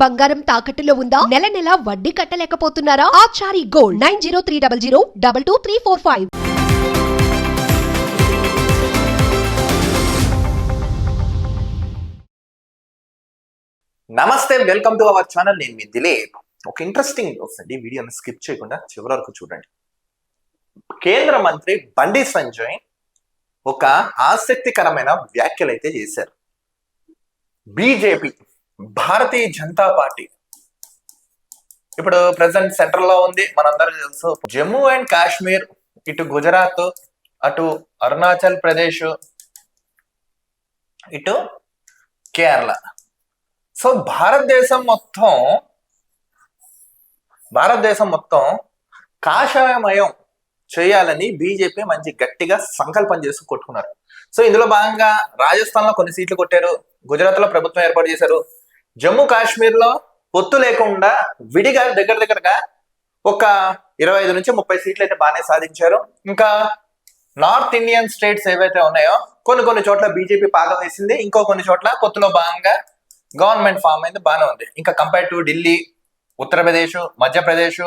బంగారం తాకట్టులో ఉందా? నెల నెల వడ్డీ కట్టలేకపోతున్నారా? Achari gold nine zero three double zero double two three four five. నమస్తే వెల్కమ్ టు అవర్ ఛానల్. నేను మీ దిలీప్. ఒక ఇంట్రెస్టింగ్ వస్తుంది వీడియోని స్కిప్ చేయకుండా చివరి వరకు చూడండి. కేంద్ర మంత్రి బండి సంజయ్ ఒక ఆసక్తికరమైన వ్యాఖ్యలు అయితే చేశారు. BJP Bharatiya Janata party. ఇప్పుడు ప్రజెంట్ సెంటర్లో ఉంది మనందరూ తెలుసు. జమ్మూ అండ్ కాశ్మీర్ ఇటు గుజరాత్ అటు అరుణాచల్ ప్రదేశ్ ఇటు కేరళ. సో భారతదేశం మొత్తం భారతదేశం మొత్తం కాషాయమయం చేయాలని బీజేపీ మంచి గట్టిగా సంకల్పం చేసి కొట్టుకున్నారు. సో ఇందులో భాగంగా రాజస్థాన్లో కొన్ని సీట్లు కొట్టారు గుజరాత్లో ప్రభుత్వం ఏర్పాటు చేశారు జమ్మూ కాశ్మీర్లో పొత్తు లేకుండా విడిగా దగ్గర దగ్గరగా ఒక ఇరవై ఐదు నుంచి ముప్పై సీట్లు అయితే బాగానే సాధించారు. ఇంకా నార్త్ ఇండియన్ స్టేట్స్ ఏవైతే ఉన్నాయో కొన్ని కొన్ని చోట్ల బీజేపీ పాగం వేసింది ఇంకో కొన్ని చోట్ల పొత్తులో భాగంగా గవర్నమెంట్ ఫామ్ అయింది బాగానే ఉంది. ఇంకా కంపేర్ టు ఢిల్లీ ఉత్తరప్రదేశ్ మధ్యప్రదేశ్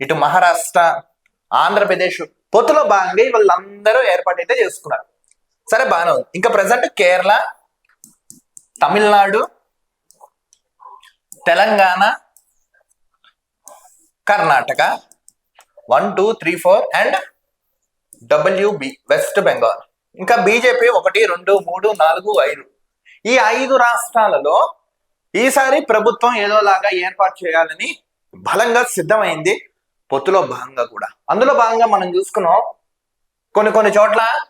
ఇటు మహారాష్ట్ర ఆంధ్రప్రదేశ్ పొత్తులో భాగంగా వాళ్ళందరూ ఏర్పాటు అయితే చేసుకున్నారు. సరే బాగానే ఉంది. ఇంకా present Kerala Tamil Nadu Telangana Karnataka one two three four and WB west Bengal. ఇంకా బీజేపీ ఒకటి రెండు మూడు నాలుగు ఐదు. ఈ ఐదు రాష్ట్రాలలో ఈసారి ప్రభుత్వం ఏదోలాగా ఏర్పాటు చేయాలని బలంగా సిద్ధమైంది పొత్తులో భాగంగా కూడా. అందులో భాగంగా మనం చూసుకున్నాం కొన్ని కొన్ని చోట్ల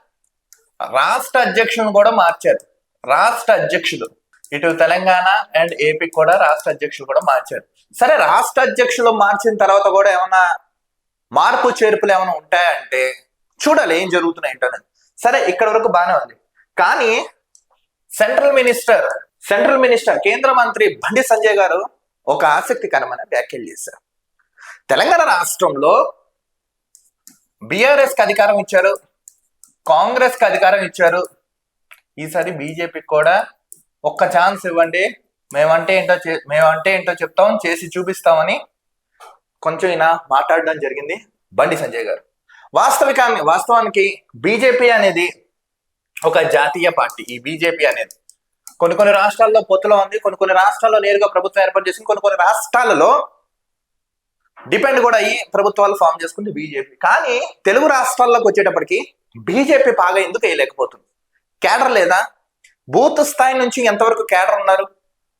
రాష్ట్ర అధ్యక్షులను కూడా మార్చారు. రాష్ట్ర అధ్యక్షులు. ఇటు తెలంగాణ అండ్ ఏపీ కూడా రాష్ట్ర అధ్యక్షులు కూడా మార్చారు. సరే రాష్ట్ర అధ్యక్షులు మార్చిన తర్వాత కూడా ఏమైనా మార్పు చేర్పులు ఏమైనా ఉంటాయంటే చూడాలి ఏం జరుగుతున్నాయి ఏంటనేది సరే ఇక్కడ వరకు బాగానే ఉంది. కానీ సెంట్రల్ మినిస్టర్ సెంట్రల్ మినిస్టర్ కేంద్ర మంత్రి బండి సంజయ్ గారు ఒక ఆసక్తికరమైన వ్యాఖ్యలు చేశారు. తెలంగాణ రాష్ట్రంలో బీఆర్ఎస్కి అధికారం ఇచ్చారు కాంగ్రెస్కి అధికారం ఇచ్చారు. ఈసారి బీజేపీకి కూడా ఒక్క ఛాన్స్ ఇవ్వండి. మేమంటే ఏంటో చే- మేమంటే ఏంటో చెప్తాం చేసి చూపిస్తామని కొంచెం ఈయన మాట్లాడడం జరిగింది. బండి సంజయ్ గారు. వాస్తవికాన్ని వాస్తవానికి బీజేపీ అనేది ఒక జాతీయ పార్టీ. ఈ బీజేపీ అనేది కొన్ని కొన్ని రాష్ట్రాల్లో పొత్తులో ఉంది కొన్ని కొన్ని రాష్ట్రాల్లో నేరుగా ప్రభుత్వం ఏర్పాటు చేసింది కొన్ని కొన్ని రాష్ట్రాలలో డిపెండ్ కూడా అయ్యి ప్రభుత్వాలు ఫామ్ చేసుకుంది బీజేపీ. కానీ తెలుగు రాష్ట్రాల్లోకి వచ్చేటప్పటికి బీజేపీ బాగా ఎందుకు వేయలేకపోతుంది? కేడర్ లేదా? బూత్ స్థాయి నుంచి ఎంతవరకు కేడర్ ఉన్నారు?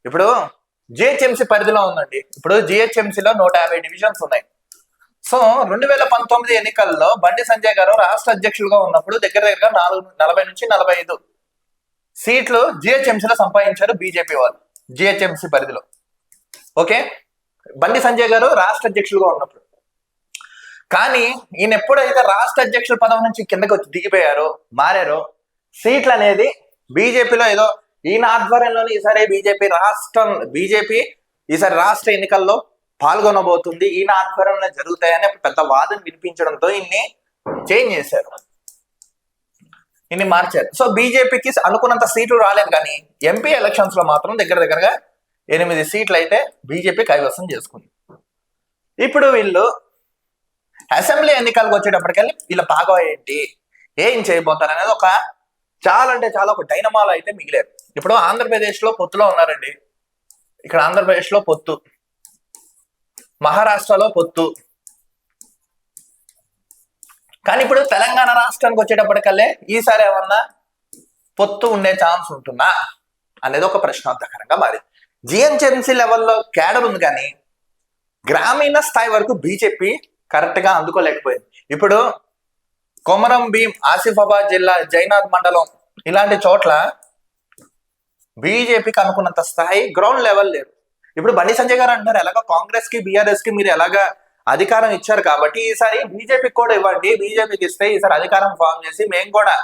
ఇప్పుడు జిహెచ్ఎంసీ పరిధిలో ఉందండి. ఇప్పుడు జిహెచ్ఎంసీలో నూట యాభై డివిజన్స్ ఉన్నాయి. సో రెండు వేల పంతొమ్మిది ఎన్నికల్లో బండి సంజయ్ గారు రాష్ట్ర అధ్యక్షులుగా ఉన్నప్పుడు దగ్గర దగ్గర నాలుగు నలభై నుంచి నలభై ఐదు సీట్లు జిహెచ్ఎంసీలో సంపాదించారు బీజేపీ వాళ్ళు జిహెచ్ఎంసీ పరిధిలో. ఓకే? బండి సంజయ్ గారు రాష్ట్ర అధ్యక్షులుగా ఉన్నప్పుడు. కానీ ఈయన ఎప్పుడైతే రాష్ట్ర అధ్యక్షుల పదవి నుంచి కిందకి వచ్చి దిగిపోయారో మారారో సీట్లు అనేది బీజేపీలో ఏదో ఈయన ఆధ్వర్యంలోనే ఈసారి బీజేపీ రాష్ట్రం బీజేపీ ఈసారి రాష్ట్ర ఎన్నికల్లో పాల్గొనబోతుంది. ఈయన ఆధ్వర్యంలో జరుగుతాయని ఒక పెద్ద వాదన వినిపించడంతో ఈయన్ని చేంజ్ చేశారు. ఇన్ని మార్చారు. సో బీజేపీకి అనుకున్నంత సీట్లు రాలేదు కానీ ఎంపీ ఎలక్షన్స్లో మాత్రం దగ్గర దగ్గరగా ఎనిమిది సీట్లు అయితే బీజేపీ కైవసం చేసుకుంది. ఇప్పుడు వీళ్ళు అసెంబ్లీ ఎన్నికలకు వచ్చేటప్పటికెళ్ళి వీళ్ళ భాగం ఏంటి? ఏం చేయబోతారు అనేది ఒక చాలా అంటే చాలా ఒక డైనమాలో అయితే మిగిలారు. ఇప్పుడు ఆంధ్రప్రదేశ్లో పొత్తులో ఉన్నారండి. ఇక్కడ ఆంధ్రప్రదేశ్లో పొత్తు. మహారాష్ట్రలో పొత్తు. కానీ ఇప్పుడు తెలంగాణ రాష్ట్రానికి వచ్చేటప్పటికల్లే ఈసారి ఏమన్నా పొత్తు ఉండే ఛాన్స్ ఉంటుందా? అనేది ఒక ప్రశ్నార్థకరంగా మారింది జిఎన్జిఎంసీ లెవెల్లో కేడర్ ఉంది కానీ గ్రామీణ స్థాయి వరకు బీజేపీ కరెక్ట్గా అందుకోలేకపోయింది. ఇప్పుడు కొమరం భీం ఆసిఫాబాద్ జిల్లా జైనాథ్ మండలం. ఇలాంటి చోట్ల బీజేపీకి అనుకున్నంత స్థాయి గ్రౌండ్ లెవెల్ లేదు. ఇప్పుడు బండి సంజయ్ గారు అంటారు ఎలాగో కాంగ్రెస్కి బీఆర్ఎస్కి మీరు ఎలాగా అధికారం ఇచ్చారు కాబట్టి ఈసారి బీజేపీకి కూడా ఇవ్వండి బీజేపీకి ఇస్తే ఈసారి అధికారం ఫామ్ చేసి మేము కూడా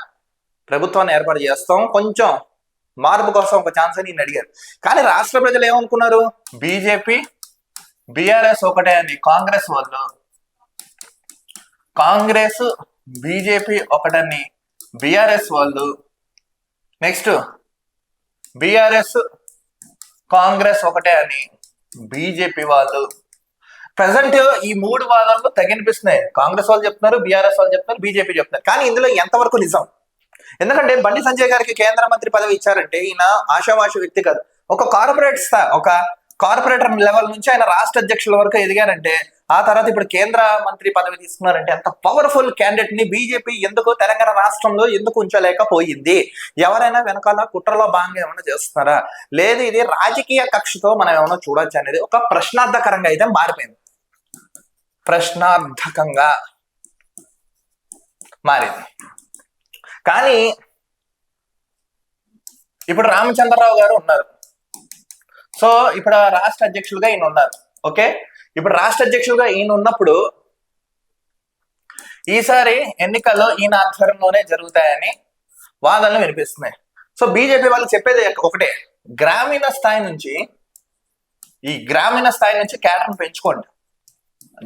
ప్రభుత్వాన్ని ఏర్పాటు చేస్తాం. కొంచెం మార్పు కోసం ఒక ఛాన్స్ అని అడిగారు. కానీ రాష్ట్ర ప్రజలు ఏమనుకున్నారు? బీజేపీ బీఆర్ఎస్ ఒకటే అని కాంగ్రెస్ వాళ్ళు. కాంగ్రెస్ బీజేపీ ఒకటని బీఆర్ఎస్ వాళ్ళు నెక్స్ట్ బీఆర్ఎస్ కాంగ్రెస్ ఒకటే అని బీజేపీ వాళ్ళు ప్రజెంట్ ఈ మూడు వాదనలు తగినిపిస్తున్నాయి. కాంగ్రెస్ వాళ్ళు చెప్తున్నారు బీఆర్ఎస్ వాళ్ళు చెప్తున్నారు బీజేపీ చెప్తున్నారు. కానీ ఇందులో ఎంతవరకు నిజం? ఎందుకంటే బండి సంజయ్ గారికి కేంద్ర మంత్రి పదవి ఇచ్చారంటే ఈయన ఆశావాష వ్యక్తి కాదు. ఒక కార్పొరేట్ స్థా ఒక కార్పొరేటర్ లెవెల్ నుంచి ఆయన రాష్ట్ర అధ్యక్షుల వరకు ఎదిగారంటే ఆ తర్వాత ఇప్పుడు కేంద్ర మంత్రి పదవి తీసుకున్నారంటే అంత పవర్ఫుల్ క్యాండిడేట్ని బీజేపీ ఎందుకు తెలంగాణ రాష్ట్రంలో ఎందుకు ఉంచలేకపోయింది? ఎవరైనా వెనకాల కుట్రలో భాగంగా ఏమైనా చేస్తున్నారా లేదు ఇది రాజకీయ కక్షతో మనం ఏమైనా చూడొచ్చు అనేది ఒక ప్రశ్నార్థకరంగా అయితే మారిపోయింది. ప్రశ్నార్థకంగా మారింది. కానీ ఇప్పుడు రామచంద్రరావు గారు ఉన్నారు. సో ఇప్పుడు రాష్ట్ర అధ్యక్షులుగా ఈయన ఉన్నారు ఓకే? ఇప్పుడు రాష్ట్ర అధ్యక్షుడుగా ఈయన ఉన్నప్పుడు ఈసారి ఎన్నికల్లో ఈయన ఆధ్వర్యంలోనే జరుగుతాయని వాదనలు వినిపిస్తున్నాయి. సో బీజేపీ వాళ్ళు చెప్పేది ఒకటే గ్రామీణ స్థాయి నుంచి ఈ గ్రామీణ స్థాయి నుంచి క్యాడర్ని పెంచుకోండి.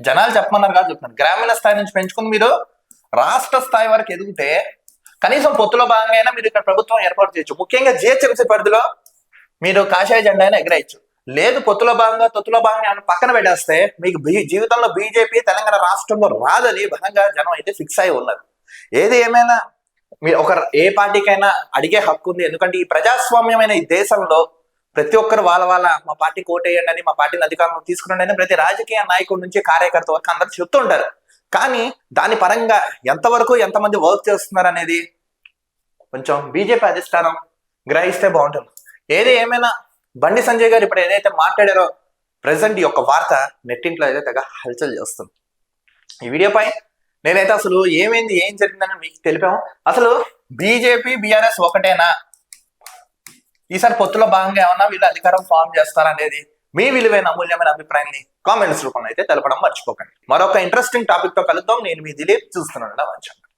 జనాలు చెప్పమన్నారు కాదు చెప్తున్నారు. గ్రామీణ స్థాయి నుంచి పెంచుకుని మీరు రాష్ట్ర స్థాయి వరకు ఎదిగితే కనీసం పొత్తులో భాగంగా అయినా మీరు ఇక్కడ ప్రభుత్వం ఏర్పాటు చేయొచ్చు. ముఖ్యంగా జిహెచ్ఎంసీ పరిధిలో మీరు కాషాయ జెండా అయినా ఎగరేయచ్చు. లేదు పొత్తులో భాగంగా తొత్తులో భాగంగా పక్కన పెట్టేస్తే మీకు జీవితంలో బీజేపీ తెలంగాణ రాష్ట్రంలో రాదని బలంగా జనం అయితే ఫిక్స్ అయి ఉన్నారు. ఏది ఏమైనా మీ ఒక ఏ పార్టీకైనా అడిగే హక్కు ఉంది. ఎందుకంటే ఈ ప్రజాస్వామ్యమైన ఈ దేశంలో ప్రతి ఒక్కరు వాళ్ళ వాళ్ళ మా పార్టీ కోటేయండి అని మా పార్టీని అధికారంలో తీసుకురండి అని ప్రతి రాజకీయ నాయకుడి నుంచి కార్యకర్త వరకు అందరూ చెప్తుంటారు కానీ దాని పరంగా ఎంతవరకు ఎంతమంది వర్క్ చేస్తున్నారు అనేది కొంచెం బీజేపీ అధిష్టానం గ్రహిస్తే బాగుంటుంది. ఏది ఏమైనా బండి సంజయ్ గారు ఇప్పుడు ఏదైతే మాట్లాడారో ప్రజెంట్ ఈ యొక్క వార్త నెట్టింట్లో అయితే తెగ హల్చల్ చేస్తుంది. ఈ వీడియోపై నేనైతే అసలు ఏమైంది ఏం జరిగిందని మీకు తెలిపాము. అసలు బీజేపీ బీఆర్ఎస్ ఒకటేనా? ఈసారి పొత్తులో భాగంగా ఏమన్నా వీళ్ళు అధికారం ఫామ్ చేస్తారనేది మీ విలువైన అమూల్యమైన అభిప్రాయాన్ని కామెంట్స్ రూపంలో అయితే తెలపడం మర్చిపోకండి. మరొక ఇంట్రెస్టింగ్ టాపిక్తో కలుద్దాం. నేను మీ దిలీప్ చూస్తున్నాను. మంచి